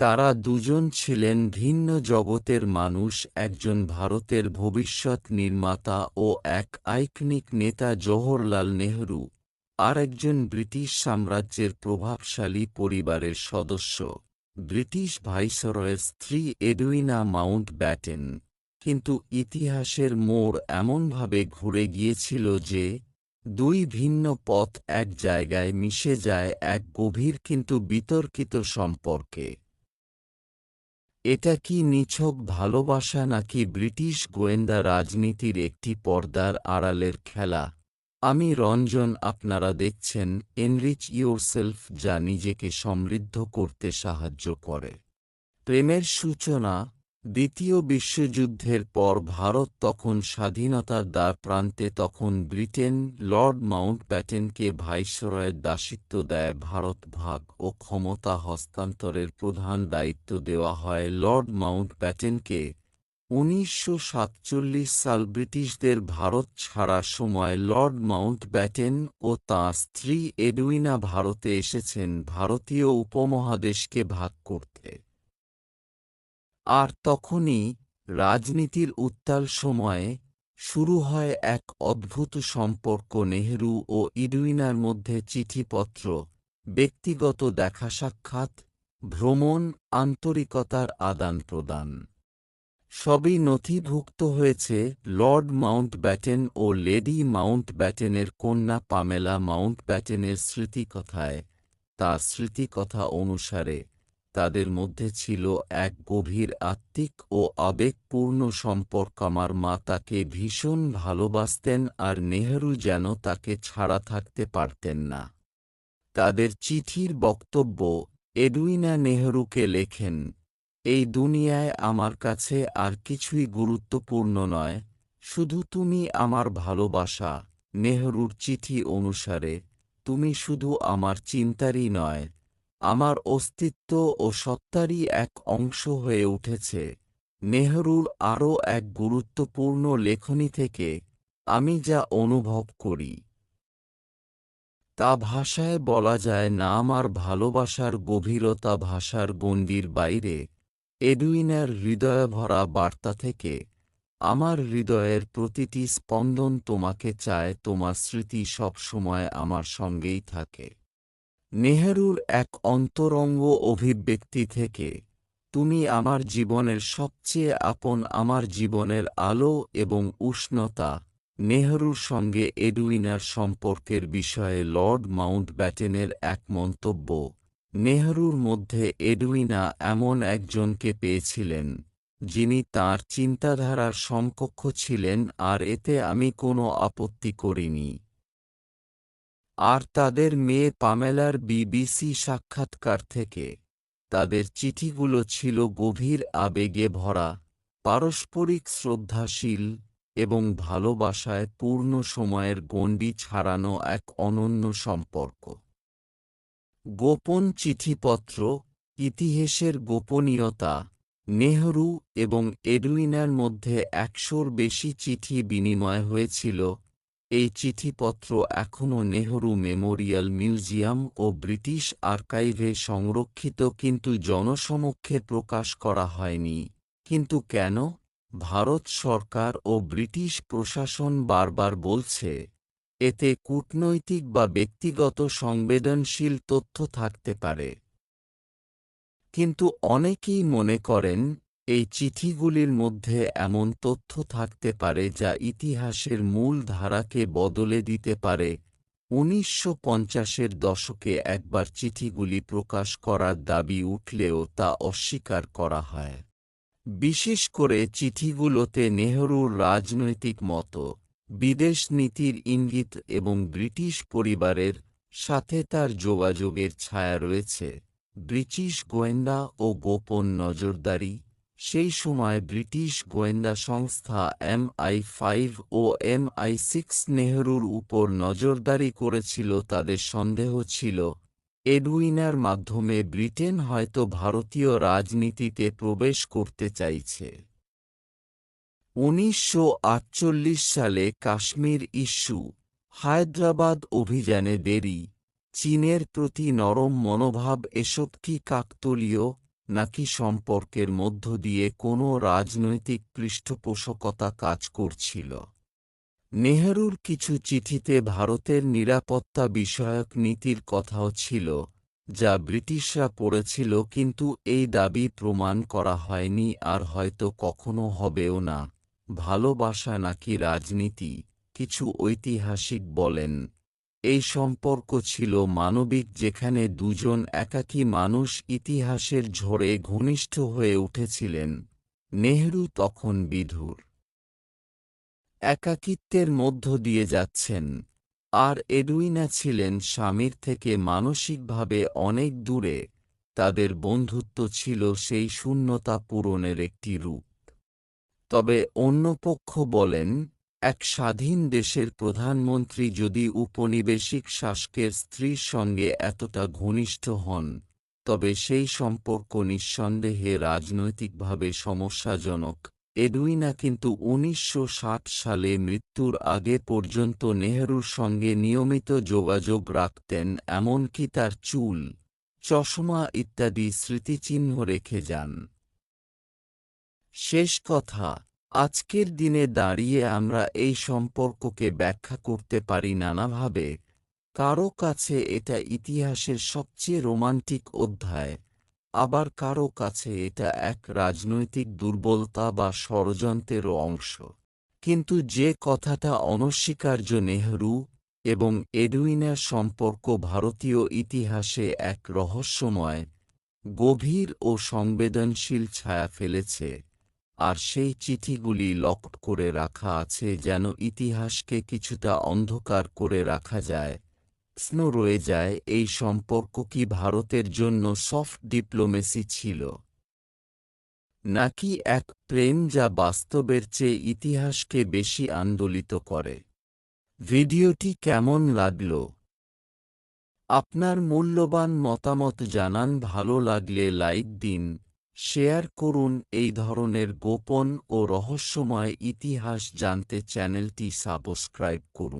তারা দুজন ছিলেন ভিন্ন জগতের মানুষ, একজন ভারতের ভবিষ্যৎ নির্মাতা ও এক আইকনিক নেতা জওহরলাল নেহরু, আর একজন ব্রিটিশ সাম্রাজ্যের প্রভাবশালী পরিবারের সদস্য। ব্রিটিশ ভাইসরয়ের স্ত্রী এডুইনা মাউন্ট ব্যাটেন কিন্তু ইতিহাসের মোড় এমনভাবে ঘুরে গিয়েছিল যে, দুই ভিন্ন পথ এক জায়গায় মিশে যায় এক গভীর কিন্তু বিতর্কিত সম্পর্কে। এটা কি নিছক ভালোবাসা নাকি ব্রিটিশ গোয়েন্দা রাজনীতির একটি পর্দার আড়ালের খেলা? আমি রঞ্জন, আপনারা দেখছেন এনরিচ ইয়োরসেলফ যা নিজেকে সমৃদ্ধ করতে সাহায্য করে। প্রেমের সূচনা দ্বিতীয় বিশ্বযুদ্ধের পর ভারত তখন স্বাধীনতার দ্বার প্রান্তে তখন ব্রিটেন লর্ড মাউন্ট ব্যাটেনকে ভাইসরয়ের দাসিত্ব দেয়। ভারত ভাগ ও ক্ষমতা হস্তান্তরের প্রধান দায়িত্ব দেওয়া হয় লর্ড মাউন্ট ব্যাটেনকে উনিশশো সাল ব্রিটিশদের ভারত ছাড়ার সময় লর্ড মাউন্ট ব্যাটেন ও তাঁর স্ত্রী এডুইনা ভারতে এসেছেন। ভারতীয় উপমহাদেশকে ভাগ করতে আর তখনই রাজনীতির উত্তাল সময়ে শুরু হয় এক অদ্ভুত সম্পর্ক নেহরু ও ইডুইনার মধ্যে চিঠিপত্র, ব্যক্তিগত দেখা সাক্ষাৎ, ভ্রমণ, আন্তরিকতার আদান প্রদান সবই নথিভুক্ত হয়েছে লর্ড মাউন্ট ব্যাটেন ও লেডি মাউন্ট ব্যাটেনের কন্যা পামেলা মাউন্ট ব্যাটেনের স্মৃতিকথায়। তার স্মৃতিকথা অনুসারে তাদের মধ্যে ছিল এক গভীর আত্মিক ও আবেগপূর্ণ সম্পর্ক। আমার মা তাকে ভীষণ ভালোবাসতেন আর নেহরু যেন তাকে ছাড়া থাকতে পারতেন না। তাদের চিঠির বক্তব্য, এডুইনা নেহরুকে লেখেন, এই দুনিয়ায় আমার কাছে আর কিছুই গুরুত্বপূর্ণ নয়, শুধু তুমি আমার ভালোবাসা, নেহরুর চিঠি অনুসারে, তুমি শুধু আমার চিন্তারই নয় আমার অস্তিত্ব ও সত্তারই এক অংশ হয়ে উঠেছে। নেহরুর আরও এক গুরুত্বপূর্ণ লেখনী থেকে আমি যা অনুভব করি। তা ভাষায় বলা যায় না আমার ভালোবাসার গভীরতা ভাষার গণ্ডির বাইরে। এডুইনের এডুইনার হৃদয়ভরা বার্তা থেকে আমার হৃদয়ের প্রতিটি স্পন্দন তোমাকে চায়, তোমার স্মৃতি সবসময় আমার সঙ্গেই থাকে। নেহরুর এক অন্তরঙ্গ অভিব্যক্তি থেকে, তুমি আমার জীবনের সবচেয়ে আপন আমার জীবনের আলো এবং উষ্ণতা। নেহরুর সঙ্গে এডুইনার সম্পর্কের বিষয়ে লর্ড মাউন্ট ব্যাটেনের এক মন্তব্য, নেহরুর মধ্যে এডুইনা এমন একজনকে পেয়েছিলেন, যিনি তার চিন্তাধারার সমকক্ষ ছিলেন আর এতে আমি কোনো আপত্তি করিনি। আর তাদের মেয়ে পামেলার বিবিসি সাক্ষাৎকার থেকে। তাদের চিঠিগুলো ছিল গভীর আবেগে ভরা, পারস্পরিক শ্রদ্ধাশীল এবং ভালোবাসায় পূর্ণ সময়ের গণ্ডি ছাড়ানো এক অনন্য সম্পর্ক। গোপন চিঠিপত্র, ইতিহাসের গোপনীয়তা, নেহরু এবং এডুইনার মধ্যে একশোর বেশি চিঠি বিনিময় হয়েছিল। এই চিঠিপত্র এখনও নেহরু মেমোরিয়াল মিউজিয়াম ও ব্রিটিশ আর্কাইভে সংরক্ষিত, কিন্তু জনসমক্ষে প্রকাশ করা হয়নি। কিন্তু কেন? ভারত সরকার ও ব্রিটিশ প্রশাসন বারবার বলছে, এতে কূটনৈতিক বা ব্যক্তিগত সংবেদনশীল তথ্য থাকতে পারে। কিন্তু অনেকেই মনে করেন এই চিঠিগুলির মধ্যে এমন তথ্য থাকতে পারে যা ইতিহাসের মূল ধারাকে বদলে দিতে পারে। উনিশশো পঞ্চাশের দশকে একবার চিঠিগুলি প্রকাশ করার দাবি উঠলেও তা অস্বীকার করা হয়। বিশেষ করে চিঠিগুলোতে নেহরুর রাজনৈতিক মতো, বিদেশ নীতির ইঙ্গিত এবং ব্রিটিশ পরিবারের সাথে তার যোগাযোগের ছায়া রয়েছে। ব্রিটিশ গোয়েন্দা ও গোপন নজরদারি সেই সময় ব্রিটিশ গোয়েন্দা সংস্থা এমআই ফাইভ ও এমআই সিক্স নেহরুর উপর নজরদারি করেছিল, তাদের সন্দেহ ছিল। এডুইনার মাধ্যমে ব্রিটেন হয়তো ভারতীয় রাজনীতিতে প্রবেশ করতে চাইছে। উনিশশো আটচল্লিশ সালে কাশ্মীর ইস্যু, হায়দ্রাবাদ অভিযানে দেরি, চীনের প্রতি নরম মনোভাব এসব কি কাকতলীয়? নাকি সম্পর্কের মধ্য দিয়ে কোনো রাজনৈতিক পৃষ্ঠপোষকতা কাজ করছিল? নেহরুর কিছু চিঠিতে ভারতের নিরাপত্তা বিষয়ক নীতির কথাও ছিল, যা ব্রিটিশরা পড়েছিল কিন্তু এই দাবি প্রমাণ করা হয়নি আর হয়তো কখনো হবেও না। ভালোবাসা নাকি রাজনীতি? কিছু ঐতিহাসিক বলেন। এই সম্পর্ক ছিল মানবিক যেখানে দুজন একাকী মানুষ ইতিহাসের ঝড়ে ঘনিষ্ঠ হয়ে উঠেছিলেন। নেহরু তখন বিধুর। একাকিত্বের মধ্য দিয়ে যাচ্ছেন। আর এডুইনা ছিলেন স্বামীর থেকে মানসিকভাবে অনেক দূরে। তাদের বন্ধুত্ব ছিল সেই শূন্যতা পূরণের একটি রূপ। তবে অন্য পক্ষ বলেন এক স্বাধীন দেশের প্রধানমন্ত্রী যদি উপনিবেশিক শাসকের স্ত্রীর সঙ্গে এতটা ঘনিষ্ঠ হন, তবে সেই সম্পর্ক নিঃসন্দেহে রাজনৈতিকভাবে সমস্যাজনক। এডুইনা কিন্তু উনিশশো ষাট সালে মৃত্যুর আগে পর্যন্ত নেহরুর সঙ্গে নিয়মিত যোগাযোগ রাখতেন, এমনকি তার চুল, চশমা ইত্যাদি স্মৃতিচিহ্ন রেখে যান। শেষ কথা। আজকের দিনে দাঁড়িয়ে আমরা এই সম্পর্ককে ব্যাখ্যা করতে পারি নানাভাবে। কারও কাছে এটা ইতিহাসের সবচেয়ে রোমান্টিক অধ্যায়, আবার কারও কাছে এটা এক রাজনৈতিক দুর্বলতা বা ষড়যন্ত্রেরও অংশ। কিন্তু যে কথাটা অনস্বীকার্য নেহরু এবং এডুইনার সম্পর্ক ভারতীয় ইতিহাসে এক রহস্যময়, গভীর ও সংবেদনশীল ছায়া ফেলেছে। আর সেই চিঠিগুলি লক করে রাখা আছে যেন ইতিহাসকে কিছুটা অন্ধকার করে রাখা যায়। প্রশ্ন রয়ে যায়, এই সম্পর্ক কি ভারতের জন্য সফট ডিপ্লোমেসি ছিল? নাকি এক প্রেম যা বাস্তবের চেয়ে ইতিহাসকে বেশি আন্দোলিত করে? ভিডিওটি কেমন লাগল? আপনার মূল্যবান মতামত জানান, ভালো লাগলে লাইক দিন। শেয়ার করুন এই ধরনের গোপন ও রহস্যময় ইতিহাস জানতে চ্যানেলটি সাবস্ক্রাইব করুন।